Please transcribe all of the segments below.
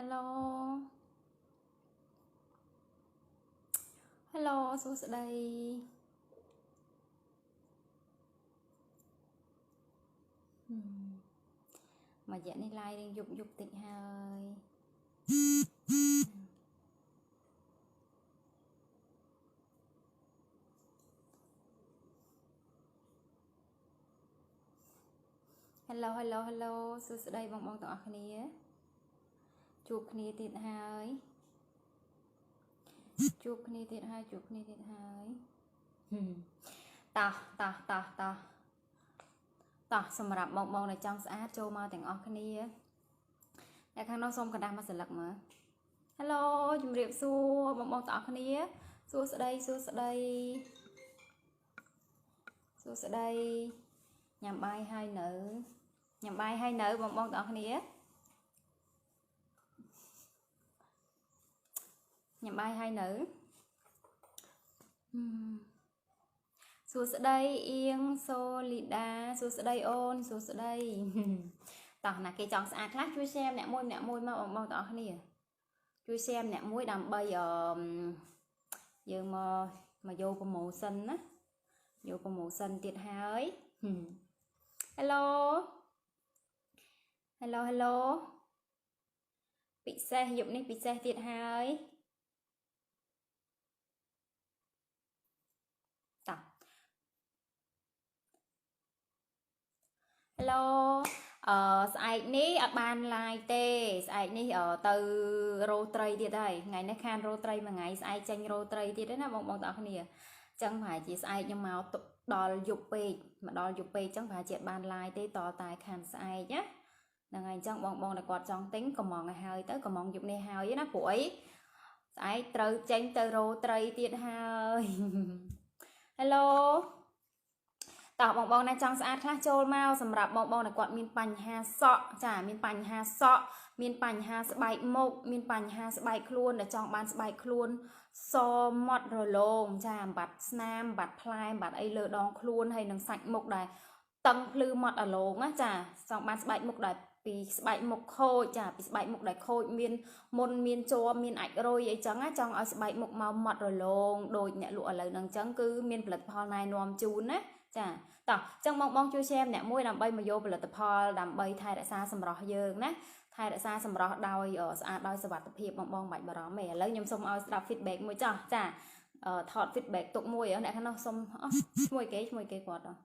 Hello Hello សួស្តីហឹមមួយរយៈនេះ live រៀងយប់យប់តិចហើយហេឡូហេឡូហេឡូសួស្តីបងបងទាំងអស់គ្នា ជួបគ្នាទៀតហើយជួបគ្នាទៀតហើយជួបគ្នាទៀតហើយហឹមតោះតោះតោះតោះតោះសម្រាប់បងបងដែលចង់ស្អាតចូលមកទាំងអស់គ្នាតែខាងនោះសូមកណ្ដាស់មកសន្លឹកមើល Hello ជំរាបសួរបងបងទាំងអស់គ្នាសួស្តីសួស្តីសួស្តីញ៉ាំបាយហើយនៅញ៉ាំបាយហើយនៅបងបងទាំងអស់គ្នា ញ៉ាំបាយហើយនៅហឹមសួស្តីអៀងសូលីដាសួស្តីអូនសួស្តីតោះណាគេចង់ស្អាតខ្លះជួយ share ម្នាក់មួយម្នាក់មួយមកបងបងទាំងអស់គ្នាជួយ share ម្នាក់មួយដើម្បីអឺយើងមកមកយក promotion ណាយក promotion ទៀតហើយហឹម Hello Hello Hello ពិសេសយប់នេះពិសេសទៀតហើយ តោះ Hello អឺស្អែកនេះអត់បាន live ទេស្អែកនេះអឺទៅរោត្រីទៀតហើយថ្ងៃនេះខានរោត្រីមួយថ្ងៃស្អែកចេញរោត្រីទៀតទេណាបងបងទាំងអស់គ្នាអញ្ចឹងប្រហែលជាស្អែកខ្ញុំមកទុកដល់យប់ពេកមកដល់យប់ពេកអញ្ចឹងប្រហែលជាអត់បាន live ទេតតែខានស្អែកណាហ្នឹងហើយអញ្ចឹងបងបងដែលគាត់ចង់ទិញកំងឲ្យហើយទៅកំងយប់នេះហើយណាព្រោះអីស្អែកត្រូវចេញទៅរោត្រីទៀតហើយ Hello តោះបងបងណាចង់ស្អាតខ្លះចូលមកសម្រាប់បងបងដែលគាត់មានបញ្ហាសក់ចាមានបញ្ហាសក់មានបញ្ហាស្បែកមុខមានបញ្ហាស្បែកខ្លួនដែលចង់បានស្បែកខ្លួនសម៉ត់រលោងចាអំបត្តិស្នាមអំបត្តិផ្លែអំបត្តិអីលើដងខ្លួនហើយនឹងសាច់មុខដែលតឹងភ្លឺម៉ត់រលោងណាចាចង់បានស្បែកមុខដែលពីស្បែកមុខខូចចាពីស្បែកមុខដែលខូចមានមុនមានជាប់មានអាចរុយអីចឹងណាចង់ឲ្យស្បែកមុខមកម៉ត់រលោងដូចអ្នកលក់ឥឡូវហ្នឹងចឹងគឺមានផលិតផលណែនាំជូនណា ចាតោះចឹងបងបងជួយ share ម្នាក់មួយដើម្បីមកយកផលិតផលដើម្បីថែរក្សាសម្រស់យើងណាថែរក្សាសម្រស់ដោយស្អាតដោយសុវត្ថិភាពបងបងមិនបាច់បារម្ភទេឥឡូវខ្ញុំសូមឲ្យស្ដាប់ feedback មួយចាស់ចាអឺថត feedback ទុកមួយអ្នកខាងនោះសុំអស់ឈ្មោះគេឈ្មោះគេគាត់អស់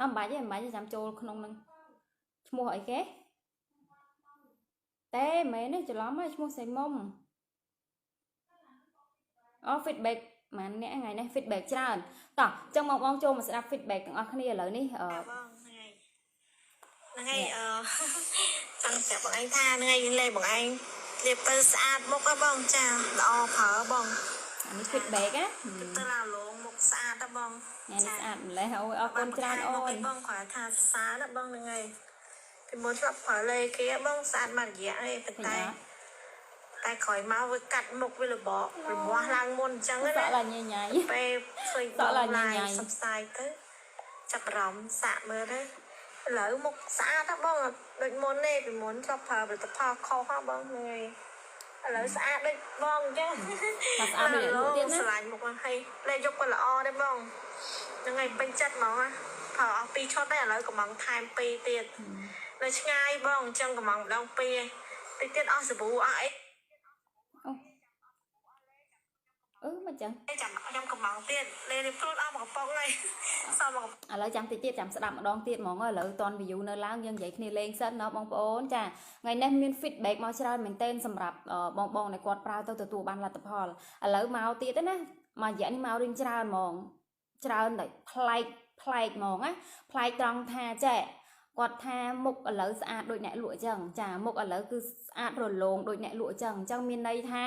អត់មិនបាច់ទេមិនបាច់ទេចាំចូលក្នុងនឹងឈ្មោះអីគេតែមែនទេច្រឡំហើយឈ្មោះសៃមុំអូ feedback ម៉ានអ្នកថ្ងៃនេះ feedback ច្រើនតោះអញ្ចឹងបងបងចូលមកស្ដាប់ feedback ទាំងអស់គ្នាឥឡូវនេះអឺបងហ្នឹងហើយហ្នឹងហើយអឺចង់ប្រាប់បងឯងថាហ្នឹងហើយយើងលេបងឯងលាបទៅស្អាតមុខហ៎បងចាល្អប្រើបងអានេះ feedback ណាទៅឡាឡងមុខស្អាតហ៎បងញ៉ាំនេះស្អាតម្លេះអូយអរគុណច្រើនអូនបងគាត់ថាសរសើរណាបងហ្នឹងហើយពីមុនធ្លាប់ប្រើលេគេហ៎បងស្អាតមករយៈឯងប៉ុន្តែ តែក្រោយមកវាកាត់មុខវារបបរបោះឡើងមុនអញ្ចឹងសណាក់ឡាញ៉ៃញ៉ៃពេលឃើញសក់ឡើងឡាញ៉ៃយសបស្សាយទៅចាប់អារម្មណ៍សាក់មើលទៅឥឡូវមុខស្អាតហ៎បងអត់ដូចមុនទេពីមុនធ្លាប់ប្រើផលិតផលខុសហ៎បងហ្នឹងហើយឥឡូវស្អាតដូចបងអញ្ចឹងថាស្អាតដូចអ្នកលក់ទៀតណាស្រឡាញ់មុខហ្នឹងហើយលេយកក៏ល្អដែរបងហ្នឹងហើយពេញចិត្តហ្មងណាប្រើអស់2ឈុតតែឥឡូវកំងថែម2ទៀតនៅឆ្ងាយបងអញ្ចឹងកំងម្ដង2តិចទៀតអស់សាប៊ូអស់អី អឺមិនចឹងចាំខ្ញុំកំងទៀតលេនេះព្រួតអស់មួយកំប៉ុងហើយសល់មួយកំប៉ុងឥឡូវចាំតិចទៀតចាំស្ដាប់ម្ដងទៀតហ្មងឥឡូវតន view នៅឡើងយើងនិយាយគ្នាលេងសិនណាបងប្អូនចាថ្ងៃនេះមាន feedback មកច្រើនមែនទែនសម្រាប់អឺបងបងដែលគាត់ប្រើទៅទទួលបានលទ្ធផលឥឡូវមកទៀតណាមួយរយៈនេះមករៀងច្រើនហ្មងច្រើនដូចប្លែកប្លែកហ្មងណាប្លែកត្រង់ថាចេះគាត់ថាមុខឥឡូវស្អាតដូចអ្នកលក់អញ្ចឹងចាមុខឥឡូវគឺស្អាតរលោងដូចអ្នកលក់អញ្ចឹងអញ្ចឹងមានន័យថា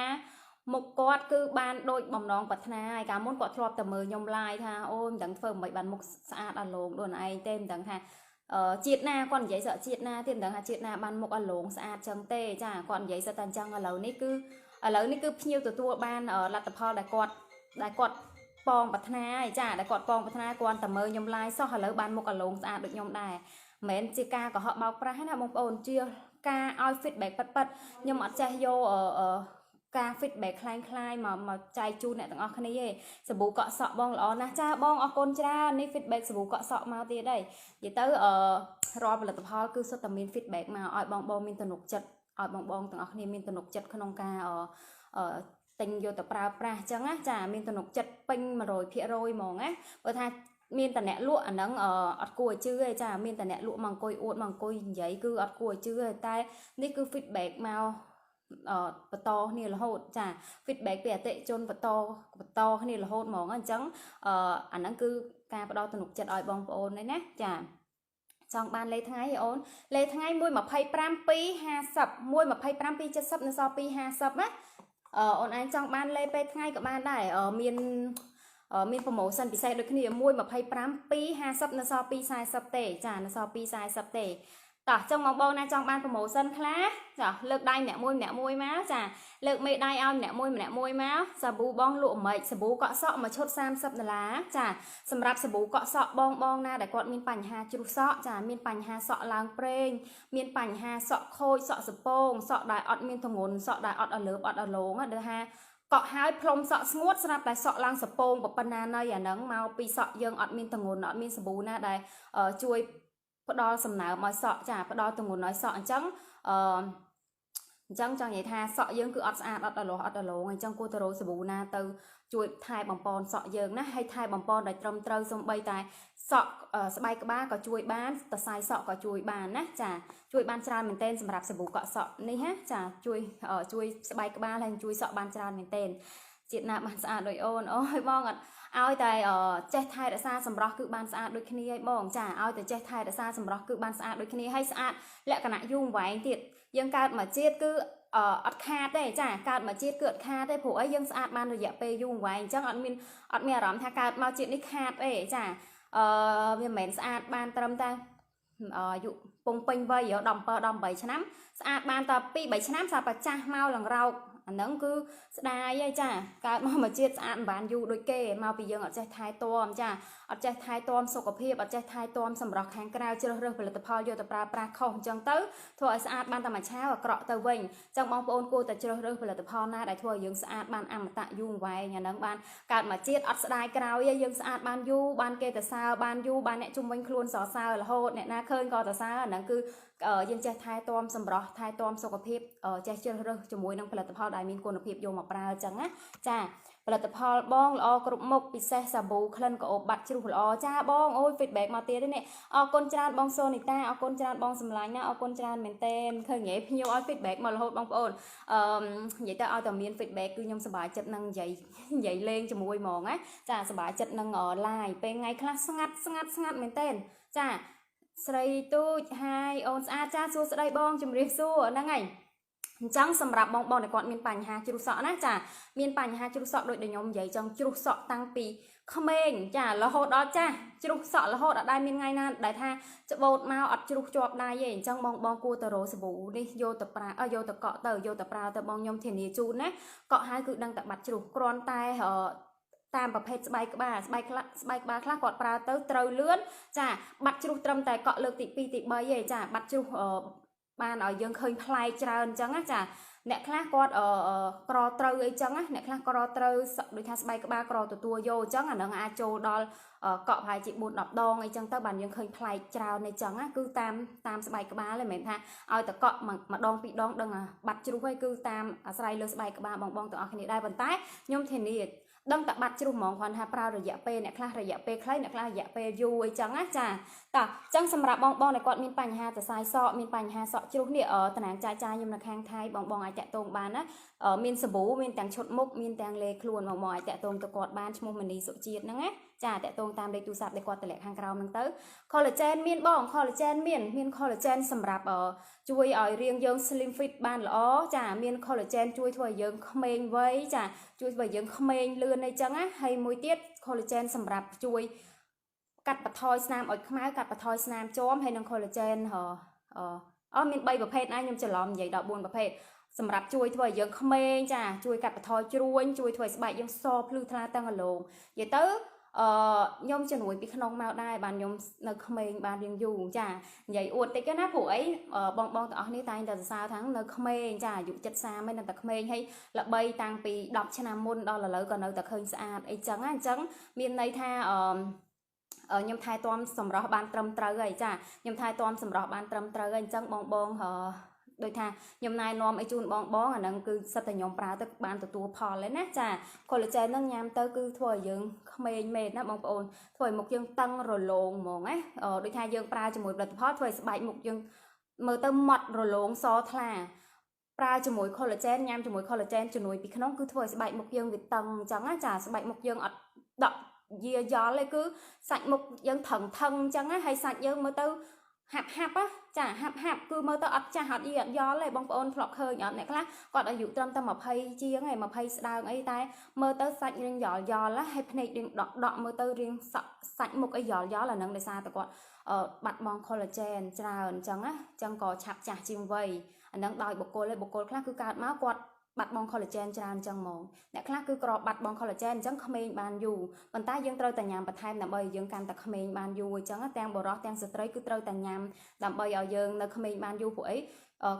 មុខគាត់គឺបានដូចបំណងប្រាថ្នាហើយកាលមុនគាត់ធ្លាប់តែមើលខ្ញុំ live ថាអូយមិនដឹងធ្វើមិនបានមុខស្អាតអាលោងដូចឯងទេមិនដឹងថាអឺជាតិណាគាត់និយាយសក់ជាតិណាទៀតមិនដឹងថាជាតិណាបានមុខអាលោងស្អាតចឹងទេចាគាត់និយាយសិតតែអញ្ចឹងឥឡូវនេះគឺឥឡូវនេះគឺភ្ញៀវទទួលបានអឺលទ្ធផលដែលគាត់ដែលគាត់ប៉ងប្រាថ្នាហើយចាដែលគាត់ប៉ងប្រាថ្នាគាត់តែមើលខ្ញុំ live សោះឥឡូវបានមុខអាលោងស្អាតដូចខ្ញុំដែរមិនមែនជាការកុហកបោកប្រាស់ទេណាបងប្អូនជាការឲ្យ feedback ប៉ិតៗខ្ញុំអត់ចេះយកអឺអឺ ការ feedback คล้ายៗមកមកចែកជូនអ្នកទាំងអស់គ្នាទេសាប៊ូកក់សក់បងល្អណាស់ចាបងអរគុណច្រើននេះ feedback សាប៊ូកក់សក់មកទៀតហើយនិយាយទៅអឺរាល់ផលិតផលគឺសុទ្ធតែមាន feedback មកឲ្យបងបងមានទំនុកចិត្តឲ្យបងបងទាំងអស់គ្នាមានទំនុកចិត្តក្នុងការអឺអឺទិញយកទៅប្រើប្រាស់អញ្ចឹងណាចាមានទំនុកចិត្តពេញ100%ហ្មងណាបើថាមានតអ្នកលក់អាហ្នឹងអអត់គួរឲ្យជឿទេចាមានតអ្នកលក់មកអង្គុយអួតមកអង្គុយនិយាយគឺអត់គួរឲ្យជឿទេតែនេះគឺ feedback មកអ បន្តគ្នារហូតចា feedback ពីអតិថិជនបន្តបន្តគ្នារហូតហ្មងអញ្ចឹងអអាហ្នឹងគឺការផ្ដល់ទំនុកចិត្តឲ្យបងប្អូនហ្នឹងណាចាចង់បានលេខថ្ងៃអូនលេខថ្ងៃ125 250 125 270នៅសល់250ណាអឺអូនឯងចង់បានលេខពេលថ្ងៃក៏បានដែរអឺមានអឺមានប្រូម៉ូសិនពិសេសដូចគ្នា1 25 250នៅសល់240ទេចានៅសល់240ទេ តោះចឹងបងបងណាចង់បានប្រូម៉ូសិនខ្លះចាលើកដៃម្នាក់មួយម្នាក់មួយមកចាលើកមេដៃឲ្យម្នាក់មួយម្នាក់មួយមកសាប៊ូបងលក់អាមេចសាប៊ូកក់សក់មួយឈុត30ដុល្លារចាសម្រាប់សាប៊ូកក់សក់បងបងណាដែលគាត់មានបញ្ហាជ្រុះសក់ចាមានបញ្ហាសក់ឡើងប្រេងមានបញ្ហាសក់ខូចសក់សពងសក់ដែលអត់មានទម្ងន់សក់ដែលអត់ឲ្យលើបអត់ឲ្យលងដូចថាកក់ហើយផ្លុំសក់ស្ងួតស្រាប់តែសក់ឡើងសពងប៉ុណ្ណាណីអាហ្នឹងមកពីសក់យើងអត់មានទម្ងន់អត់មានសាប៊ូណាដែលជួយ ផ្ដល់សំណើមឲ្យសក់ចាផ្ដល់ទម្ងន់ឲ្យសក់អញ្ចឹងអឺអញ្ចឹងចង់និយាយថាសក់យើងគឺអត់ស្អាតអត់ដលោះអត់ដលងអញ្ចឹងគួរទៅរកសាប៊ូណាទៅជួយថែបំពន់សក់យើងណាហើយថែបំពន់ដោយត្រឹមត្រូវសំបីតែសក់ស្បែកក្បាលក៏ជួយបានតសៃសក់ក៏ជួយបានណាចាជួយបានច្រើនមែនទែនសម្រាប់សាប៊ូកក់សក់នេះណាចាជួយជួយស្បែកក្បាលហើយជួយសក់បានច្រើនមែនទែនជាតិណាបានស្អាតដោយអូនអូយបងអត់ ឲ្យតែចេះថែរក្សាសម្រស់គឺបានស្អាតដូចគ្នាឯងបងចាឲ្យតែចេះថែរក្សាសម្រស់គឺបានស្អាតដូចគ្នាហើយស្អាតលក្ខណៈយូរអង្វែងទៀតយើងកើតមកជាតិគឺអត់ខាតទេចាកើតមកជាតិគឺអត់ខាតទេព្រោះអីយើងស្អាតបានរយៈពេលយូរអង្វែងអញ្ចឹងអត់មានអត់មានអារម្មណ៍ថាកើតមកជាតិនេះខាតទេចាអឺវាមិនមែនស្អាតបានត្រឹមតែអាយុពងពេញវ័យ17 18ឆ្នាំស្អាតបានតែ2 3ឆ្នាំសាប់តែចាស់មកឡើងរោក អាហ្នឹងគឺស្ដាយហើយចាកើតមកមកជាតិស្អាតមិនបានយូរដូចគេមកពីយើងអត់ចេះថែទាំចាអត់ចេះថែទាំសុខភាពអត់ចេះថែទាំសម្រស់ខាងក្រៅជ្រើសរើសផលិតផលយកទៅប្រើប្រាស់ខុសអញ្ចឹងទៅធ្វើឲ្យស្អាតបានតែមួយឆាវអាក្រក់ទៅវិញអញ្ចឹងបងប្អូនគួរតែជ្រើសរើសផលិតផលណាដែលធ្វើឲ្យយើងស្អាតបានអមតៈយូរអង្វែងអាហ្នឹងបានកើតមកជាតិអត់ស្ដាយក្រោយទេយើងស្អាតបានយូរបានគេទៅសើបានយូរបានអ្នកជុំវិញខ្លួនសរសើររហូតអ្នកណាឃើញក៏ទៅសើអាហ្នឹងគឺ យើងចេះថែទាំសម្រស់ថែទាំសុខភាពចេះជ្រើសរើសជាមួយនឹងផលិតផលដែលមានគុណភាពយកមកប្រើអញ្ចឹងណាចាផលិតផលបងល្អគ្រប់មុខពិសេសសាប៊ូក្លិនក្អូបបាត់ជ្រុះល្អចាបងអូយ feedback មកទៀតនេះអរគុណច្រើនបងសូនីតាអរគុណច្រើនបងសម្លាញ់ណាអរគុណច្រើនមែនទែនឃើញហ៎ភ្ញៀវឲ្យ feedback មករហូតបងប្អូនអឺនិយាយទៅឲ្យតែមាន feedback គឺខ្ញុំសប្បាយចិត្តនឹងនិយាយនិយាយលេងជាមួយហ្មងណាចាសប្បាយចិត្តនឹង live ពេលថ្ងៃខ្លះស្ងាត់ស្ងាត់ស្ងាត់មែនទែនចា ស្រីទូចហាយអូនស្អាតចាសួស្ដីបងជំរាបសួរហ្នឹងហើយអញ្ចឹងសម្រាប់បងបងដែលគាត់មានបញ្ហាជ្រុះសក់ណាចាមានបញ្ហាជ្រុះសក់ដូចដែលខ្ញុំនិយាយចង់ជ្រុះសក់តាំងពីក្មេងចារហូតដល់ចាស់ជ្រុះសក់រហូតអត់ដែលមានថ្ងៃណាដែលថាច្បូតមកអត់ជ្រុះជាប់ដៃទេអញ្ចឹងបងបងគួរទៅរកសាប៊ូនេះយកទៅប្រើយកទៅកក់ទៅយកទៅប្រើទៅបងខ្ញុំធានាជូនណាកក់ហើយគឺដឹងតែបាត់ជ្រុះគ្រាន់តែ តាមប្រភេទស្បែកក្បាលស្បែកខ្លះស្បែកក្បាលខ្លះគាត់ប្រើទៅត្រូវលឿនចាបាត់ជ្រុះត្រឹមតែកក់លើកទី2ទី3ទេចាបាត់ជ្រុះបានឲ្យយើងឃើញប្លែកច្រើនអញ្ចឹងណាចាអ្នកខ្លះគាត់អឺក្រត្រូវអីចឹងណាអ្នកខ្លះក្រត្រូវដូចថាស្បែកក្បាលក្រទទួលយកអញ្ចឹងអានឹងអាចចូលដល់កក់ប្រហែលជា4 10ដងអីចឹងទៅបានយើងឃើញប្លែកច្រើនអីចឹងណាគឺតាមតាមស្បែកក្បាលហ្នឹងមិនមែនថាឲ្យតកក់ម្ដងពីរដងដឹងបាត់ជ្រុះហើយគឺតាមអាស្រ័យលើស្បែកក្បាលបងបងទាំងអស់គ្នាដែរប៉ុន្តែខ្ញុំធានា ដឹងតែបាត់ជ្រុះហ្មងគ្រាន់ថាប្រើរយៈពេលអ្នកខ្លះរយៈពេលខ្លីអ្នកខ្លះរយៈពេលយូរអីចឹងណាចាតោះចឹងសម្រាប់បងបងដែលគាត់មានបញ្ហាសរសៃសក់មានបញ្ហាសក់ជ្រុះនេះតំណាងចាយចាយខ្ញុំនៅខាងថៃបងបងអាចតាក់ទងបានណាមានសាប៊ូមានទាំងឈុតមុខមានទាំងលេខ្លួនបងបងអាចតាក់ទងទៅគាត់បានឈ្មោះមនីសុជាតិហ្នឹងណា ចាតាក់ទងតាមលេខទូរស័ព្ទដែលគាត់តម្លាក់ខាងក្រោមហ្នឹងទៅ collagen មានបង collagen មានមាន collagen សម្រាប់ជួយឲ្យរាងយើង slim fit បានល្អចាមាន collagen ជួយធ្វើឲ្យយើងក្មេងវ័យចាជួយធ្វើឲ្យយើងក្មេងលឿនអីចឹងណាហើយមួយទៀត collagen សម្រាប់ជួយកាត់បន្ថយស្នាមឲ្យខ្មៅកាត់បន្ថយស្នាមជាំហើយនឹង collagen អអមាន3ប្រភេទណាខ្ញុំច្រឡំនិយាយដល់4ប្រភេទសម្រាប់ជួយធ្វើឲ្យយើងក្មេងចាជួយកាត់បន្ថយជ្រួញជួយធ្វើឲ្យស្បែកយើងសភ្លឺថ្លាទាំងកន្លងនិយាយទៅ អអឺខ្ញុំជំនួយពីក្នុងមកដែរបានខ្ញុំនៅក្មេងបានរៀងយូរចានិយាយអួតតិចណាព្រោះអីអឺបងបងទាំងអស់នេះតែងតែសរសើរថានៅក្មេងចាអាយុ70ឯនៅតែក្មេងហើយល្បីតាំងពី10ឆ្នាំមុនដល់ឥឡូវក៏នៅតែឃើញស្អាតអីចឹងណាអញ្ចឹងមានន័យថាអឺអឺខ្ញុំថែទាំសម្រស់បានត្រឹមត្រូវហើយចាខ្ញុំថែទាំសម្រស់បានត្រឹមត្រូវហើយអញ្ចឹងបងបងអឺ ដូចថាខ្ញុំណែនាំឲ្យជូនបងបងអាហ្នឹងគឺសិតតែខ្ញុំប្រើទៅបានទទួលផលហើយណាចា collagen ហ្នឹងញ៉ាំទៅគឺធ្វើឲ្យយើងក្មេងមែនណាបងប្អូនធ្វើឲ្យមុខយើងតឹងរលោងហ្មងណាអឺដូចថាយើងប្រើជាមួយផលិតផលធ្វើឲ្យស្បែកមុខយើងមើលទៅម៉ត់រលោងសថ្លាប្រើជាមួយ collagen ញ៉ាំជាមួយ collagen ជំនួយពីក្នុងគឺធ្វើឲ្យស្បែកមុខយើងវាតឹងអញ្ចឹងណាចាស្បែកមុខយើងអត់ដក់យាយ៉ល់ទេគឺសាច់មុខយើងថឹងថឹងអញ្ចឹងណាហើយសាច់យើងមើលទៅ ហាប់ហាប់ចាហាប់ហាប់គឺមើលទៅអត់ចាស់អត់យីអត់យល់ទេបងប្អូនធ្លាប់ឃើញអត់អ្នកខ្លះគាត់អាយុត្រឹមតែ20ជាងឯង20ស្ដើងអីតែមើលទៅសាច់រៀងយល់យល់ហើយភ្នែករៀងដកដកមើលទៅរៀងសក់សាច់មុខអីយល់យល់អាហ្នឹងដោយសារតែគាត់អឺបាត់បង់ collagen ច្រើនអញ្ចឹងណាអញ្ចឹងក៏ឆាប់ចាស់ជាងវ័យអាហ្នឹងដោយបុគ្គលឯបុគ្គលខ្លះគឺកើតមកគាត់ បាត់បង់ collagen ច្រើនអញ្ចឹងហ្មងអ្នកខ្លះគឺក្របបាត់បង់ collagen អញ្ចឹងក្មេងបានយូរប៉ុន្តែយើងត្រូវតែញ៉ាំបន្ថែមដើម្បីឲ្យយើងកាន់តែក្មេងបានយូរអញ្ចឹងទាំងបុរសទាំងស្ត្រីគឺត្រូវតែញ៉ាំដើម្បីឲ្យយើងនៅក្មេងបានយូរព្រោះអី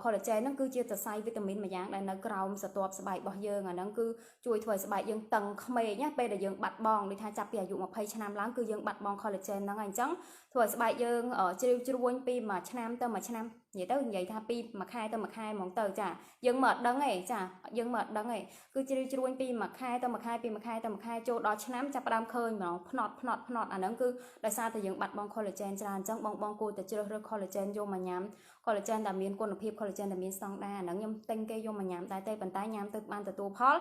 collagen ហ្នឹងគឺជាសរសៃវីតាមីនមួយយ៉ាងដែលនៅក្រោមស្រទាប់ស្បែករបស់យើងអាហ្នឹងគឺជួយធ្វើឲ្យស្បែកយើងតឹងក្មេងណាពេលដែលយើងបាត់បង់ដូចថាចាប់ពីអាយុ20ឆ្នាំឡើងគឺយើងបាត់បង់ collagen ហ្នឹងហើយអញ្ចឹងធ្វើឲ្យស្បែកយើងជ្រាវជ្រួញពីមួយឆ្នាំទៅមួយឆ្នាំនិយាយទៅនិយាយថាពីមួយខែទៅមួយខែហ្មងទៅចាយើងមិនអត់ដឹងទេចាយើងមិនអត់ដឹងទេគឺជ្រាវជ្រួញពីមួយខែទៅមួយខែពីមួយខែទៅមួយខែចូលដល់ឆ្នាំចាប់ផ្ដើមឃើញហ្មងភ្នត់ភ្នត់ភ្នត់អាហ្នឹងគឺដោយសារតែយើងបាត់បង់ collagen ច្រើនអញ្ចឹងបងបងគួរតែជ្រើសរើស collagen យកមកញ៉ាំ collagen ដែលមានគុណភាព collagen ដែលមានស្តង់ដារអាហ្នឹងខ្ញុំទិញគេយកមកញ៉ាំតែទេប៉ុន្តែញ៉ាំទៅបានទទួលផលឥ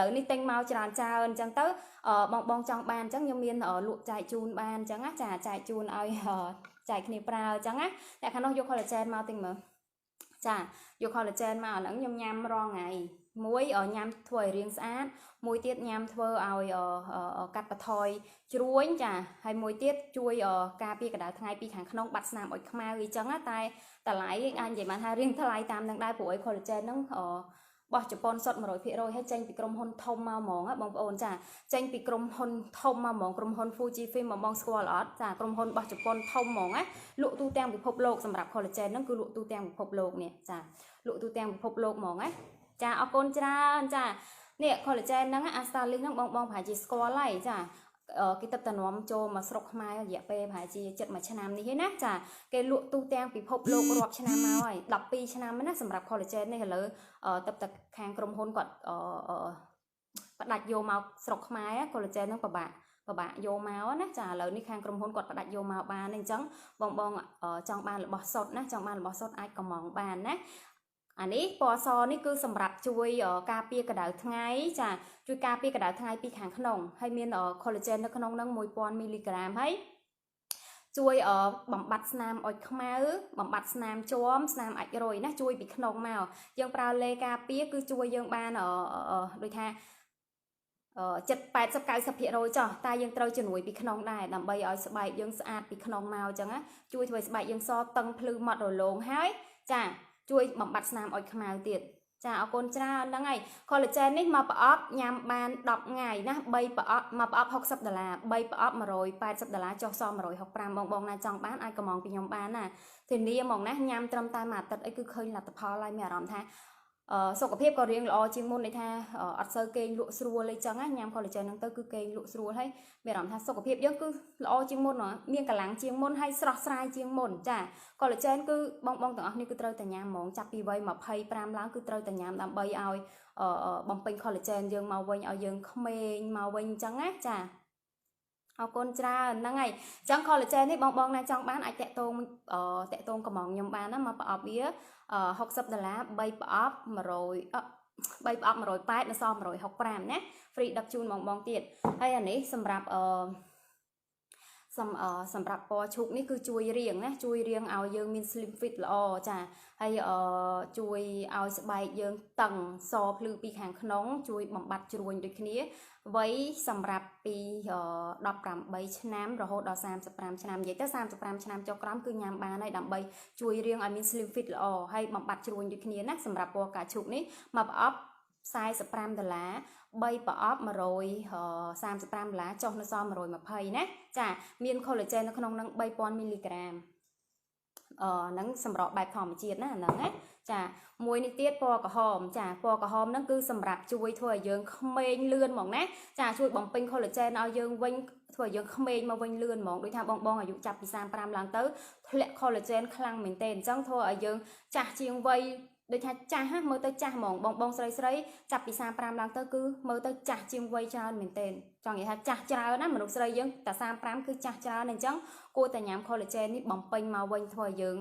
ឡូវនេះទិញមកច្រើនច្រើនអញ្ចឹងទៅបងបងចង់បានអញ្ចឹងខ្ញុំមានលក់ចែកជូនបានអញ្ចឹងណាចាចែកជូនឲ្យចែកគ្នាប្រើអញ្ចឹងណាតែខាងនោះយក collagen មកទិញមើលចាយក collagen មកអាហ្នឹងខ្ញុំញ៉ាំរងថ្ងៃ មួយញ៉ាំធ្វើឲ្យរាងស្អាតមួយទៀតញ៉ាំធ្វើឲ្យកាត់បន្ថយជ្រួញចាហើយមួយទៀតជួយការពារកម្ដៅថ្ងៃពីខាងក្នុងបាត់ស្នាមអុចខ្មៅអីចឹងតែតម្លៃអាចនិយាយបានថារៀងថ្លៃតាមនឹងដែរព្រោះអី collagen ហ្នឹងបោះជប៉ុនសុទ្ធ100%ហើយចេញពីក្រុមហ៊ុនធំមកហ្មងបងប្អូនចាចេញពីក្រុមហ៊ុនធំមកហ្មងក្រុមហ៊ុន Fujifilm មកបងស្គាល់អត់ចាក្រុមហ៊ុនបោះជប៉ុនធំហ្មងណាលក់ទូទាំងពិភពលោកសម្រាប់ collagen ហ្នឹងគឺលក់ទូទាំងពិភពលោកនេះចាលក់ទូទាំងពិភពលោកហ្មងណា ចាអរគុណច្រើនចានេះ collagen ហ្នឹងអា Starlink ហ្នឹងបងបងប្រហែលជាស្គាល់ហើយចាគេទឹកតំណមចូលមកស្រុកខ្មែររយៈពេលប្រហែលជាចិត្តមួយឆ្នាំនេះឯណាចាគេលក់ទូទាំងពិភពលោករាប់ឆ្នាំមកហើយ12ឆ្នាំណាសម្រាប់ collagen នេះឥឡូវទឹកទឹកខាងក្រុមហ៊ុនគាត់ផ្ដាច់យកមកស្រុកខ្មែរ collagen ហ្នឹងពិបាកពិបាកយកមកណាចាឥឡូវនេះខាងក្រុមហ៊ុនគាត់ផ្ដាច់យកមកបានអញ្ចឹងបងបងចង់បានរបស់សុតណាចង់បានរបស់សុតអាចកំងបានណា អានេះពណ៌សនេះគឺសម្រាប់ជួយការពារកម្ដៅថ្ងៃចាជួយការពារកម្ដៅថ្ងៃពីខាងក្នុងហើយមាន collagen នៅក្នុងហ្នឹង1000មីលីក្រាមហើយជួយបំបត្តិស្នាមអុចខ្មៅបំបត្តិស្នាមជាំស្នាមអាចរុយណាជួយពីក្នុងមកយើងប្រើលេការពារគឺជួយយើងបានដូចថាចិត្ត80 90%ចុះតែយើងត្រូវជំនួយពីក្នុងដែរដើម្បីឲ្យស្បែកយើងស្អាតពីក្នុងមកអញ្ចឹងណាជួយធ្វើឲ្យស្បែកយើងសតឹងភ្លឺម៉ត់រលោងហើយចា ជួយបំបត្តិស្នាមអុចខ្មៅទៀតចាអរគុណច្រើនហ្នឹងហើយ collagen នេះមកប្រអប់ញ៉ាំបាន10ថ្ងៃណា3ប្រអប់មកប្រអប់60ដុល្លារ3ប្រអប់180ដុល្លារចុះស165បងបងណាចង់បានអាចកំងពីខ្ញុំបានណាធានាហ្មងណាញ៉ាំត្រឹមតែមួយអាទិត្យអីគឺឃើញលទ្ធផលហើយមានអារម្មណ៍ថា សុខភាពក៏រៀងល្អជាងមុនន័យថាអត់សូវគេងលក់ស្រួលអីចឹងណាញ៉ាំ collagen ហ្នឹងទៅគឺគេងលក់ស្រួលហើយមានអារម្មណ៍ថាសុខភាពយើងគឺល្អជាងមុនមានកម្លាំងជាងមុនហើយស្រស់ស្រាយជាងមុនចា collagen គឺបងបងទាំងអស់នេះគឺត្រូវតែញ៉ាំហ្មងចាប់ពីវ័យ25ឡើងគឺត្រូវតែញ៉ាំដើម្បីឲ្យបំពេញ collagen យើងមកវិញឲ្យយើងក្មេងមកវិញអញ្ចឹងណាចាអរគុណច្រើនហ្នឹងហើយអញ្ចឹង collagen នេះបងបងណាចង់បានអាចតាក់ទងតាក់ទងកំងខ្ញុំបានណាមកប្រអប់វា 60ដុល្លារ3ប្រអប់100អ3ប្រអប់180នៅសល់165ណា free ដឹកជូនបងបងទៀតហើយអានេះសម្រាប់អឺ សម្សម្រាប់ពណ៌ឈូកនេះគឺជួយរៀងណាជួយរៀងឲ្យយើងមាន slim fit ល្អចាហើយអឺជួយឲ្យស្បែកយើងតឹងសភ្លឺពីខាងក្នុង ជួយបំបត្តិជ្រួញដូចគ្នាវ័យសម្រាប់ពី18ឆ្នាំរហូតដល់35ឆ្នាំនិយាយទៅ35ឆ្នាំចុះក្រោមគឺញ៉ាំបានហើយដើម្បីជួយរៀងឲ្យមាន slim fit ល្អហើយបំបត្តិជ្រួញដូចគ្នាណាសម្រាប់ពណ៌កាឈូកនេះមកប្រអប់ 45ដុល្លារ3ប្រអប់135ដុល្លារចុះនៅសល់120ណាចាមាន collagen នៅក្នុងនឹង3000មីលីក្រាមអឺហ្នឹងសម្រាប់បែបធម្មជាតិណាហ្នឹងណាចាមួយនេះទៀតពណ៌ក្រហមចាពណ៌ក្រហមហ្នឹងគឺសម្រាប់ជួយធ្វើឲ្យយើងក្មេងលឿនហ្មងណាចាជួយបំពេញ collagen ឲ្យយើងវិញធ្វើឲ្យយើងក្មេងមកវិញលឿនហ្មងដូចថាបងបងអាយុចាប់ពី35ឡើងទៅធ្លាក់ collagen ខ្លាំងមែនទែនអញ្ចឹងធ្វើឲ្យយើងចាស់ជាងវ័យ ដូចថាចាស់ហ่ะមើលទៅចាស់ហ្មងបងបងស្រីស្រីចាប់ពី35ឡើងទៅគឺមើលទៅចាស់ជាងវ័យច្រើនមែនទែន ចង់និយាយថាចាស់ច្រើនណាមនុស្សស្រីយើងតែ35គឺចាស់ច្រើនអញ្ចឹងគួរតែញ៉ាំ collagen នេះបំពេញមកវិញធ្វើឲ្យយើង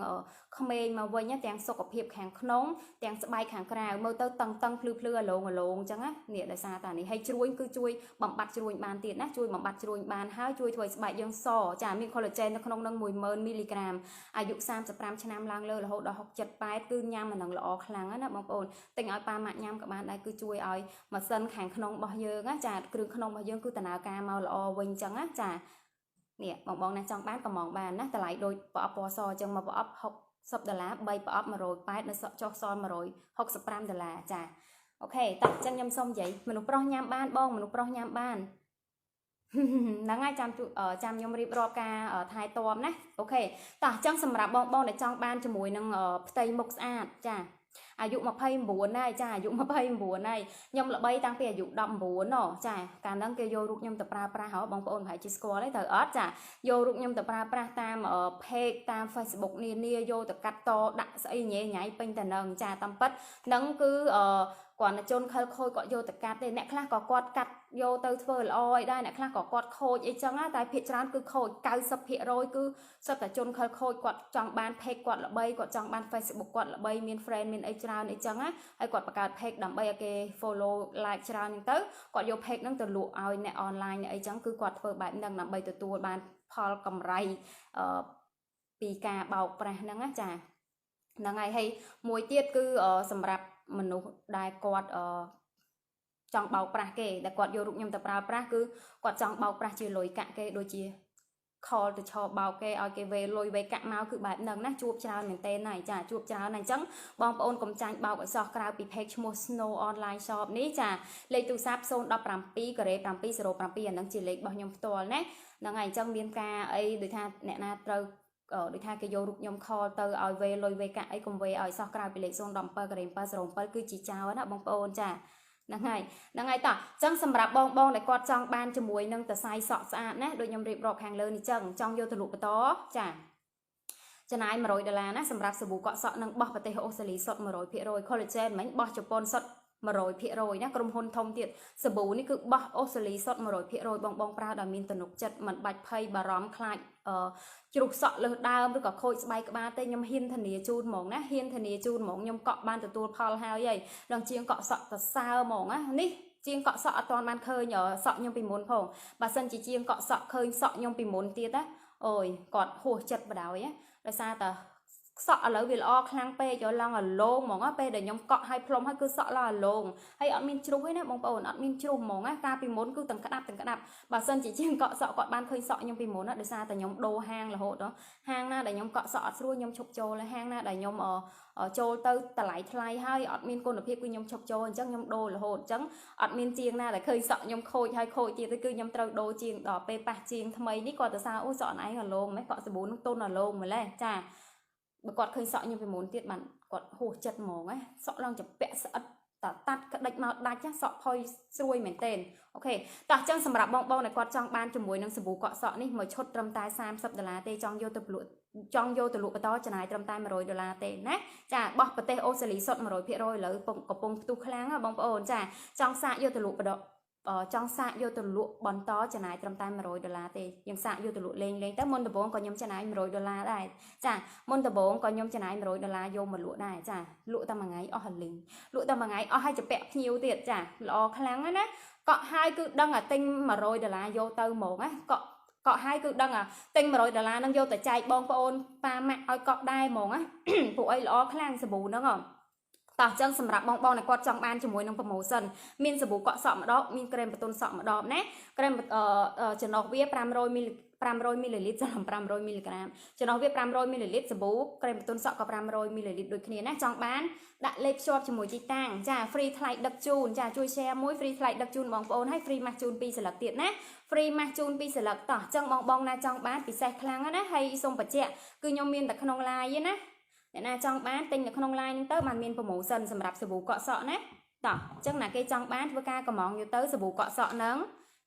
ក្មេងមកវិញណាទាំងសុខភាពខាងក្នុងទាំងស្បែកខាងក្រៅមើលទៅតឹងតឹងភ្លឺភ្លឺអាឡងអាឡងអញ្ចឹងណានេះដោយសារតានេះហើយជ្រួញគឺជួយបំបត្តិជ្រួញបានទៀតណាជួយបំបត្តិជ្រួញបានហើយជួយធ្វើឲ្យស្បែកយើងសចាមាន collagen នៅក្នុងនឹង10000មីលីក្រាមអាយុ35ឆ្នាំឡើងលើរហូតដល់60 78គឺញ៉ាំអានឹងល្អខ្លាំងណាបងប្អូនទិញឲ្យប៉ាម៉ាក់ញ៉ាំក៏បានដែរគឺជួយឲ្យម៉ាស៊ីនខាងក្នុងរបស់យើងណាចាគ្រឿងក្នុងរបស់យើងគឺដំណើរការមកល្អវិញអញ្ចឹងណាចានេះបងបងណាចង់បានក៏មកបានណាតម្លៃដូចប្រអប់ពណ៌សអញ្ចឹងមកប្រអប់60ដុល្លារ3ប្រអប់180នៅចុះសល់165ដុល្លារចាអូខេតោះអញ្ចឹងខ្ញុំសុំនិយាយមនុស្សប្រុសញ៉ាំបានបងមនុស្សប្រុសញ៉ាំបានហ្នឹងហើយចាំចាំខ្ញុំរៀបរាប់ការថែទាំណាអូខេតោះអញ្ចឹងសម្រាប់បងបងដែលចង់បានជាមួយនឹងផ្ទៃមុខស្អាតចា អាយុ29ហើយចាអាយុ29ហើយខ្ញុំល្បីតាំងពីអាយុ19ណចាកាលហ្នឹងគេយករូបខ្ញុំទៅប្រើប្រាស់ហ៎បងប្អូនប្រហែលជាស្គាល់ហើយត្រូវអត់ចាយករូបខ្ញុំទៅប្រើប្រាស់តាម page តាម Facebook នានាយកទៅកាត់តដាក់ស្អីញ៉ៃញ៉ៃពេញតែនឹងចាតាមពិតហ្នឹងគឺអឺគាត់ណាជនខិលខូចគាត់យកទៅកាត់ទេអ្នកខ្លះក៏គាត់កាត់យកទៅធ្វើល្អអីដែរអ្នកខ្លះក៏គាត់ខូចអីចឹងតែភាគច្រើនគឺខូច90%គឺសុទ្ធតែជនខិលខូចគាត់ចង់បាន page គាត់ល្បីគាត់ចង់បាន Facebook គាត់ល្បីមាន friend មានអីច្រើនអីចឹងហើយគាត់បង្កើត page ដើម្បីឲ្យគេ follow like ច្រើនហ្នឹងទៅគាត់យក page ហ្នឹងទៅលក់ឲ្យអ្នក online អ្នកអីចឹងគឺគាត់ធ្វើបែបហ្នឹងដើម្បីទទួលបានផលកម្រៃអឺពីការបោកប្រាស់ហ្នឹងណាចាហ្នឹងហើយហើយមួយទៀតគឺសម្រាប់មនុស្សដែលគាត់អឺចង់បោកប្រាស់គេដែលគាត់យករូបខ្ញុំទៅប្រើប្រាស់គឺគាត់ចង់បោកប្រាស់ជាលុយកាក់គេដូចជា ខលទៅឆោបោកគេឲ្យគេវេលុយវេកាក់មកគឺបែបហ្នឹងណាជួបច្រើនមែនតើណាចាជួបច្រើនណាអញ្ចឹងបងប្អូនកុំចាញ់បោកឲ្យសោះក្រៅពី page ឈ្មោះ Snow Online Shop នេះចាលេខទូរស័ព្ទ017ការ៉េ707អាហ្នឹងជាលេខរបស់ខ្ញុំផ្ទាល់ណាហ្នឹងហើយអញ្ចឹងមានការអីដូចថាអ្នកណាត្រូវដូចថាគេយករូបខ្ញុំខលទៅឲ្យវេលុយវេកាក់អីកុំវេឲ្យសោះក្រៅពីលេខ017ការ៉េ707គឺជាចោលណាបងប្អូនចា ហ្នឹងហើយហ្នឹងហើយតោះអញ្ចឹងសម្រាប់បងបងដែលគាត់ចង់បានជាមួយនឹងតសៃសក់ស្អាតណាដូចខ្ញុំរៀបរាប់ខាងលើនេះចឹងចង់យកទៅលក់បន្តចាចំណាយ100ដុល្លារណាសម្រាប់សាប៊ូកក់សក់និងបោះប្រទេសអូស្ត្រាលីសុទ្ធ100% collagen មិញបោះជប៉ុនសុទ្ធ 100%ណាក្រុមហ៊ុនធំទៀតសាប៊ូនេះគឺបោះអូស្ត្រាលីសុទ្ធ100%បងបងប្រើដោយមានទំនុកចិត្តមិនបាច់ភ័យបារម្ភខ្លាចអឺជ្រុះសក់លើសដើមឬក៏ខូចស្បែកក្បាលទេខ្ញុំហ៊ានធានាជូនហ្មងណាហ៊ានធានាជូនហ្មងខ្ញុំកក់បានទទួលផលហើយហើយដល់ជាងកក់សក់តសើហ្មងណានេះជាងកក់សក់អត់ទាន់បានឃើញសក់ខ្ញុំពីមុនផងបើសិនជាជាងកក់សក់ឃើញសក់ខ្ញុំពីមុនទៀតណាអូយគាត់ហួសចិត្តបដ ாய் ណាដោយសារតែ សក់ឥឡូវវាល្អខ្លាំងពេកយកឡើងអាឡងហ្មងពេលដែលខ្ញុំកក់ឲ្យផ្លុំឲ្យគឺសក់ឡើងអាឡងហើយអត់មានជ្រុះទេណាបងប្អូនអត់មានជ្រុះហ្មងណាកាលពីមុនគឺទាំងក្តាប់ទាំងក្តាប់បើសិនជាជាងកក់សក់គាត់បានឃើញសក់ខ្ញុំពីមុនណាដោយសារតែខ្ញុំដូរហាងរហូតដល់ហាងណាដែលខ្ញុំកក់សក់អត់ស្រួលខ្ញុំឈប់ចូលហើយហាងណាដែលខ្ញុំចូលទៅតម្លៃថ្លៃហើយអត់មានគុណភាពគឺខ្ញុំឈប់ចូលអញ្ចឹងខ្ញុំដូររហូតអញ្ចឹងអត់មានជាងណាដែលឃើញសក់ខ្ញុំខូចហើយខូចទៀតគឺខ្ញុំត្រូវដូរជាងដល់ពេលប៉ះជាងថ្មីនេះគាត់ទៅសារអូសក់អនឯងអាឡងម៉េះកក់សាប៊ូនឹងទុនអាឡងម្លេះចា បើគាត់ឃើញសក់ខ្ញុំពីមុនទៀតបានគាត់ហួសចិត្តហ្មងណាសក់ឡើងចពាក់ស្អិតតតាត់ក្តិចមកដាច់សក់ផុយស្រួយមែនទែនអូខេតោះអញ្ចឹងសម្រាប់បងបងដែលគាត់ចង់បានជាមួយនឹងសាប៊ូកក់សក់នេះមួយឈុតត្រឹមតែ30ដុល្លារទេចង់យកទៅលក់ចង់យកទៅលក់បន្តចំណាយត្រឹមតែ100ដុល្លារទេណាចាបោះប្រទេសអូស្ត្រាលីសុទ្ធ100%ឥឡូវកំពុងផ្ទុះខ្លាំងបងប្អូនចាចង់សាកយកទៅលក់បន្ត ចង់សាកយកទៅលក់បន្តចំណាយត្រឹមតែ100ដុល្លារទេយើងសាកយកទៅលក់លេងលេងទៅមុនដំបូងក៏ខ្ញុំចំណាយ100ដុល្លារដែរចាមុនដំបូងក៏ខ្ញុំចំណាយ100ដុល្លារយកមកលក់ដែរចាលក់តែមួយថ្ងៃអស់ហលីងលក់តែមួយថ្ងៃអស់ហើយចពាក់ភ្ញៀវទៀតចាល្អខ្លាំងណាកក់ហើយគឺដឹងអាទិញ100ដុល្លារយកទៅហ្មងណាកក់កក់ហើយគឺដឹងអាទិញ100ដុល្លារហ្នឹងយកទៅចែកបងប្អូនប៉ាម៉ាក់ឲ្យកក់ដែរហ្មងណាពួកអីល្អខ្លាំងសាប៊ូហ្នឹងហ៎ តោះអញ្ចឹងសម្រាប់បងបងដែលគាត់ចង់បានជាមួយនឹង promotion មានសាប៊ូកក់សក់ម្ដងមានក្រែមបន្ទន់សក់ម្ដងណាក្រែមចំណុះវា500មីលី500មីលីលីត្រសម្រាប់500មីលីក្រាមចំណុះវា500មីលីលីត្រសាប៊ូក្រែមបន្ទន់សក់ក៏500មីលីលីត្រដូចគ្នាណាចង់បានដាក់លេខភ្ជាប់ជាមួយទីតាំងចា free ថ្លៃដឹកជូនចាជួយ share មួយ free ថ្លៃដឹកជូនបងប្អូនហើយ free ម៉ាស់ជូន2ស្លឹកទៀតណា free ម៉ាស់ជូន2ស្លឹកតោះចឹងបងបងណាចង់បានពិសេសខ្លាំងណាស់ណាហើយសូមបញ្ជាក់គឺខ្ញុំមានតែក្នុង live ទេណា អ្នកណាចង់បានទិញនៅក្នុង live ហ្នឹងទៅបានមាន promotion សម្រាប់សាប៊ូកក់សក់ណាតោះអញ្ចឹងណាគេចង់បានធ្វើការកំងយកទៅសាប៊ូកក់សក់ហ្នឹង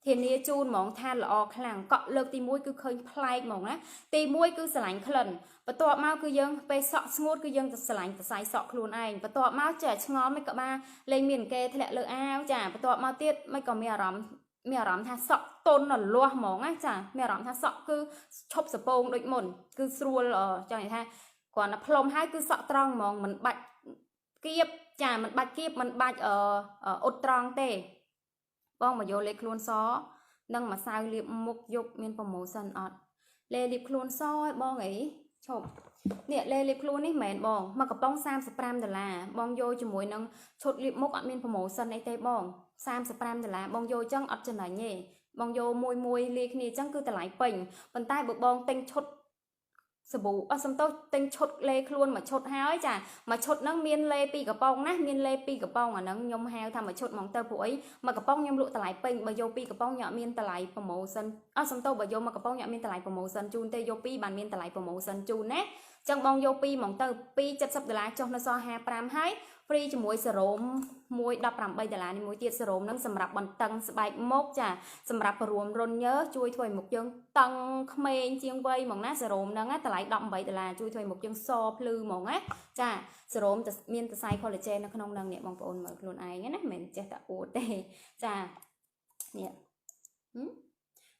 ធានាជូនហ្មងថាល្អខ្លាំងកក់លើកទី1គឺឃើញប្លែកហ្មងណាទី1គឺស្រឡាញ់ក្លិនបន្ទាប់មកគឺយើងពេលសក់ស្ងួតគឺយើងទៅស្រឡាញ់សរសៃសក់ខ្លួនឯងបន្ទាប់មកចេះឆ្ងល់មិនក៏បានលេងមានគេធ្លាក់លើអាវចាបន្ទាប់មកទៀតមិនក៏មានអារម្មណ៍មានអារម្មណ៍ថាសក់តុនរលាស់ហ្មងណាចាមានអារម្មណ៍ថាសក់គឺឈប់សពងដូចមុនគឺស្រួលអឺចង់និយាយថា គ្រាន់តែផ្លុំហើយគឺសក់ត្រង់ហ្មងមិនបាច់គៀបចាមិនបាច់គៀបមិនបាច់អឺអ៊ុតត្រង់ទេ បងមកយកលេខខ្លួនសនិងម្សៅលាបមុខយប់មានប្រម៉ូសិនអត់លេលាបខ្លួនសឲ្យបងអីឈប់នេះលេលាបខ្លួននេះមិនមែនបងមកកំប៉ុង35ដុល្លារបងយកជាមួយនឹងឈុតលាបមុខអត់មានប្រម៉ូសិនអីទេបង35ដុល្លារបងយកអញ្ចឹងអត់ចំណេញទេបងយកមួយមួយលាយគ្នាអញ្ចឹងគឺតម្លៃពេញប៉ុន្តែបើបងទិញឈុត សាប៊ូអស់សំទោសទិញឈុតលេខ្លួនមួយឈុតហើយចាមួយឈុតហ្នឹងមានលេពីរកំប៉ុងណាមានលេពីរកំប៉ុងអាហ្នឹងខ្ញុំហៅថាមួយឈុតហ្មងទៅព្រោះអីមួយកំប៉ុងខ្ញុំលក់តម្លៃពេញបើយកពីរកំប៉ុងខ្ញុំអត់មានតម្លៃប្រម៉ូសិនអស់សំទោសបើយកមួយកំប៉ុងខ្ញុំអត់មានតម្លៃប្រម៉ូសិនជូនទេយកពីរបានមានតម្លៃប្រម៉ូសិនជូនណាចឹងបងយកពីរហ្មងទៅ270ដុល្លារចុះនៅសល់55ហើយ free ជាមួយសេរ៉ូមមួយ18ដុល្លារនេះមួយទៀតសេរ៉ូមហ្នឹងសម្រាប់បន្តឹងស្បែកមុខចាសម្រាប់បរួមរុនញើជួយធ្វើឲ្យមុខយើងតឹងក្មេងជាងវ័យហ្មងណាសេរ៉ូមហ្នឹងតម្លៃ18ដុល្លារជួយធ្វើឲ្យមុខយើងសភ្លឺហ្មងណាចាសេរ៉ូមមានសរសៃ collagen នៅក្នុងហ្នឹងនេះបងប្អូនមើលខ្លួនឯងណាមិនមែនចេះតែអួតទេចានេះហឹម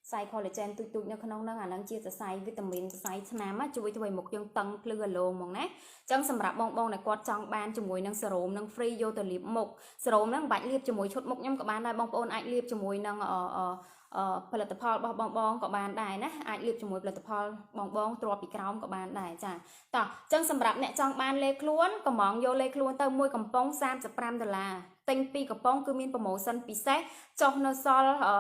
សរសៃ collagen ទូចទូចនៅក្នុងហ្នឹងអាហ្នឹងជាសរសៃវីតាមីនសរសៃថ្នាំជួយធ្វើឲ្យមុខយើងតឹងភ្លឺអាឡូហ្មងណាចឹងសម្រាប់បងបងដែលគាត់ចង់បានជាមួយនឹងសេរ៉ូមនឹង free យកទៅលាបមុខសេរ៉ូមហ្នឹងមិនបាច់លាបជាមួយឈុតមុខខ្ញុំក៏បានដែរបងប្អូនអាចលាបជាមួយនឹងអអអផលិតផលរបស់បងបងក៏បានដែរណាអាចលាបជាមួយផលិតផលបងបងទ្រាប់ពីក្រោមក៏បានដែរចាតោះចឹងសម្រាប់អ្នកចង់បានលេខខ្លួនកំងយកលេខខ្លួនទៅមួយកំប៉ុង35ដុល្លារ ទិញ2កំប៉ុងគឺមានប្រម៉ូសិនពិសេសចុះនៅសល់អ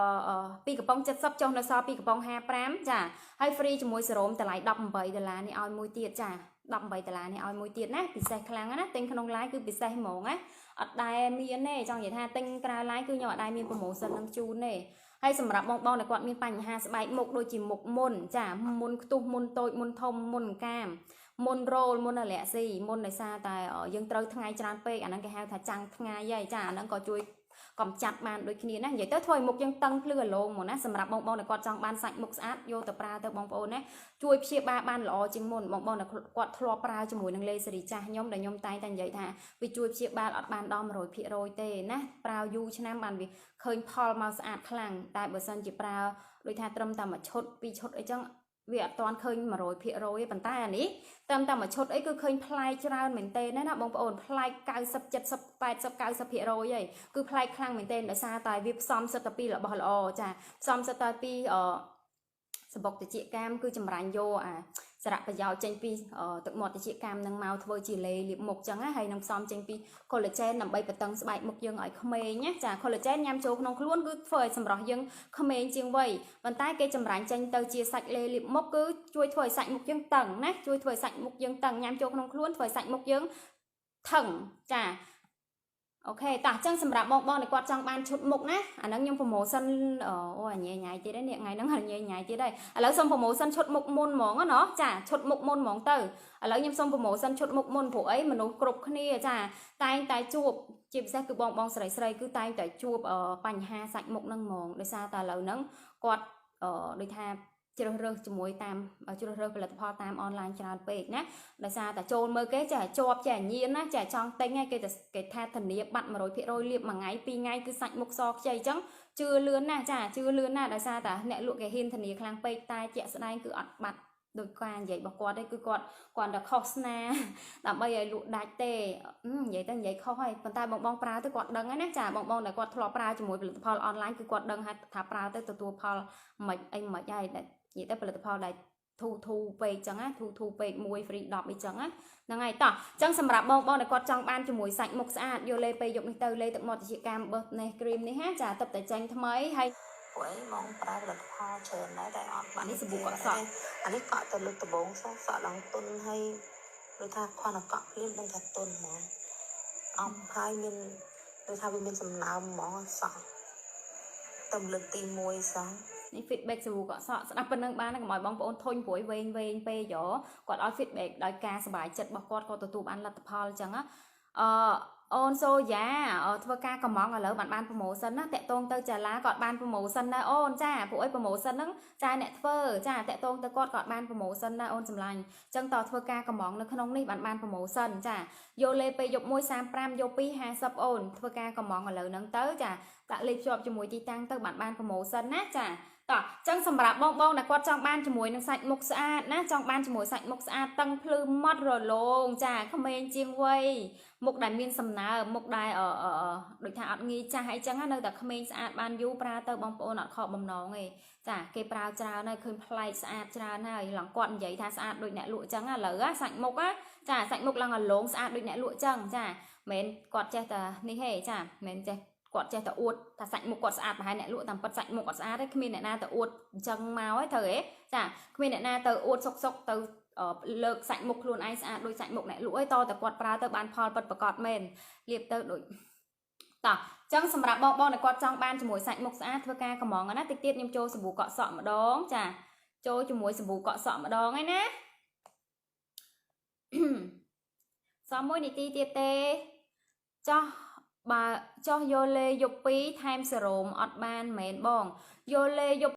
2កំប៉ុង70ចុះនៅសល់2កំប៉ុង55ចាហើយ free ជាមួយសេរ៉ូមតម្លៃ18ដុល្លារនេះឲ្យមួយទៀតចា18ដុល្លារនេះឲ្យមួយទៀតណាពិសេសខ្លាំងណាទិញក្នុង live គឺពិសេសហ្មងណាអត់ដែលមានទេចង់និយាយថាទិញក្រៅ live គឺខ្ញុំអត់ដែលមានប្រម៉ូសិននឹងជូនទេហើយសម្រាប់បងបងដែលគាត់មានបញ្ហាស្បែកមុខដូចជាមុខមុនចាមុនខ្ទុះមុនតូចមុនធំមុនកាម មុនរោលមុនអាឡែស៊ីមុនដោយសារតែយើងត្រូវថ្ងៃច្រើនពេកអាហ្នឹងគេហៅថាចាំងថ្ងៃហើយចាអាហ្នឹងក៏ជួយកំចាត់បានដូចគ្នាណានិយាយទៅធ្វើឲ្យមុខយើងតឹងភ្លឺអាឡូងហ្មងណាសម្រាប់បងបងដែលគាត់ចង់បានសាច់មុខស្អាតយកទៅប្រើទៅបងប្អូនណាជួយព្យាបាលបានល្អជាងមុនបងបងដែលគាត់ធ្លាប់ប្រើជាមួយនឹងលេសេរីចាស់ខ្ញុំដែលខ្ញុំតែងតែនិយាយថាវាជួយព្យាបាលអត់បានដល់100%ទេណាប្រើយូរឆ្នាំបានវាឃើញផលមកស្អាតខ្លាំងតែបើសិនជាប្រើដូចថាត្រឹមតែមួយឈុតពីរឈុតអីចឹង វាអត់ទាន់ឃើញ100%ទេប៉ុន្តែអានេះតាមតែមួយឈុតអីគឺឃើញប្លែកច្រើនមែនតើណាបងប្អូនប្លែក90 70 80 90%ហើយគឺប្លែកខ្លាំងមែនតើដោយសារតែវាផ្សំសិតតែពីរបស់ល្អចាផ្សំសិតតែពីអ សបុកតិចកាមគឺចម្រាញ់យកអាសារៈប្រយោជន៍ចេញពីទឹកមាត់តិចកាមនឹងមកធ្វើជាលេលាបមុខចឹងណាហើយនឹងផ្សំចេញពី collagen ដើម្បីបន្តឹងស្បែកមុខយើងឲ្យក្មេងណាចា collagen ញ៉ាំចូលក្នុងខ្លួនគឺធ្វើឲ្យសម្រស់យើងក្មេងជាងវ័យប៉ុន្តែគេចម្រាញ់ចេញទៅជាសាច់លេលាបមុខគឺជួយធ្វើឲ្យសាច់មុខយើងតឹងណាជួយធ្វើឲ្យសាច់មុខយើងតឹងញ៉ាំចូលក្នុងខ្លួនធ្វើឲ្យសាច់មុខយើងថឹងចា អូខេតោះអញ្ចឹងសម្រាប់បងបងដែលគាត់ចង់បានឈុតមុខណាអាហ្នឹងខ្ញុំប្រម៉ូសិនអូញ៉ៃញ៉ៃទៀតហើយនេះថ្ងៃហ្នឹងញ៉ៃញ៉ៃទៀតហើយឥឡូវសុំប្រម៉ូសិនឈុតមុខមុនហ្មងណាចាឈុតមុខមុនហ្មងទៅឥឡូវខ្ញុំសុំប្រម៉ូសិនឈុតមុខមុនព្រោះអីមនុស្សគ្រប់គ្នាចាតែងតែជួបជាពិសេសគឺបងបងស្រីស្រីគឺតែងតែជួបបញ្ហាសាច់មុខហ្នឹងហ្មងដោយសារតែឥឡូវហ្នឹងគាត់ដូចថា ជ្រើសរើសជាមួយតាមជ្រើសរើសផលិតផលតាមអនឡាញច្រើនពេកណាដោយសារតែចូលមើលគេចាជាប់ចាញៀនណាចាចង់ទិញហើយគេគេថាធានាបាត់100%លាបមួយថ្ងៃពីរថ្ងៃគឺសាច់មុខសខ្ចីអញ្ចឹងជឿលឿនណាចាជឿលឿនណាដោយសារតែអ្នកលក់គេហ៊ានធានាខ្លាំងពេកតែជាក់ស្ដែងគឺអត់បាត់ដោយការនិយាយរបស់គាត់ទេគឺគាត់គាត់តែខុសស្នាដើម្បីឲ្យលក់ដាច់ទេនិយាយទៅនិយាយខុសហើយប៉ុន្តែបងបងប្រើទៅគាត់ដឹងហើយណាចាបងបងដែលគាត់ធ្លាប់ប្រើជាមួយផលិតផលអនឡាញគឺគាត់ដឹងថាប្រើទៅទទួលផលមិនអីមិនហើយ និយាយទៅផលិតផលដែលធូធូពេកចឹងណាធូធូពេកមួយ free 10អីចឹងណាហ្នឹងហើយតោះចឹងសម្រាប់បងបងដែលគាត់ចង់បានជាមួយសាច់មុខស្អាតយកលេពេលយកនេះទៅលេទឹកមាត់តិចកម្មបឺសនេះគ្រីមនេះហាចាទឹកតែចាញ់ថ្មីហើយព្រោះអីមកប្រើផលិតផលច្រើនដែរតែអត់បាននេះសាប៊ូកក់សក់អានេះកក់ទៅលើកដំបងសោះសក់ឡើងទុនហើយដូចថាខនកក់ភ្លាមដឹងថាទុនហ្មងអំហើយមានដូចថាវាមានសំណើមហ្មងសក់តំលើកទី1សោះ នេះ feedback សាប៊ូកក់សក់ស្ដាប់ប៉ុណ្ណឹងបានហើយកុំឲ្យបងប្អូនធុញព្រួយវែងវែងពេកយោគាត់ឲ្យ feedback ដោយការសប្បាយចិត្តរបស់គាត់គាត់ទទួលបានលទ្ធផលអញ្ចឹងណាអឺអូនសូយ៉ាអឺធ្វើការកំងឥឡូវបានបាន promotion ណាតាក់ទងទៅចាឡាគាត់បាន promotion ដែរអូនចាព្រោះអី promotion ហ្នឹងចាអ្នកធ្វើចាតាក់ទងទៅគាត់គាត់បាន promotion ដែរអូនសម្លាញ់អញ្ចឹងតធ្វើការកំងនៅក្នុងនេះបានបាន promotion ចាយកលេពេលយក1 35យក2 50អូនធ្វើការកំងឥឡូវហ្នឹងទៅចាដាក់លេខភ្ជាប់ជាមួយទីតាំងទៅបានបាន promotion ណាចា តោះអញ្ចឹងសម្រាប់បងបងដែលគាត់ចង់បានជាមួយនឹងសាច់មុខស្អាតណាចង់បានជាមួយសាច់មុខស្អាតតឹងភ្លឺម៉ត់រលោងចាក្មេងជាងវ័យមុខដែលមានសំណើមមុខដែលអឺអឺអឺដូចថាអត់ងាយចាស់អីចឹងណានៅតែក្មេងស្អាតបានយូរប្រើទៅបងប្អូនអត់ខកបំណងទេចាគេប្រើច្រើនហើយឃើញប្លែកស្អាតច្រើនហើយឡងគាត់និយាយថាស្អាតដូចអ្នកលក់ចឹងណាឥឡូវសាច់មុខណាចាសាច់មុខឡើងរលោងស្អាតដូចអ្នកលក់ចឹងចាមិនគាត់ចេះតែនេះទេចាមិនចេះ គាត់ចេះតែអួតថាសាច់មុខគាត់ស្អាតប្រហែលអ្នកលក់តាមពិតសាច់មុខគាត់ស្អាតទេគ្មានអ្នកណាទៅអួតអញ្ចឹងមកហើយត្រូវទេចាគ្មានអ្នកណាទៅអួតសុកសុកទៅអឺលើកសាច់មុខខ្លួនឯងស្អាតដូចសាច់មុខអ្នកលក់អីតតែគាត់ប្រើទៅបានផលពិតប្រកបមែនលាបទៅដូចតោះអញ្ចឹងសម្រាប់បងបងដែលគាត់ចង់បានជាមួយសាច់មុខស្អាតធ្វើការកំងណាតិចទៀតខ្ញុំចូលសាប៊ូកក់សក់ម្ដងចាចូលជាមួយសាប៊ូកក់សក់ម្ដងហើយណាសមមួយនាទីទៀតទេចោះ បើចោះយកលេយក2ថែមសេរ៉ូមអត់បានមែនបងយកលេយក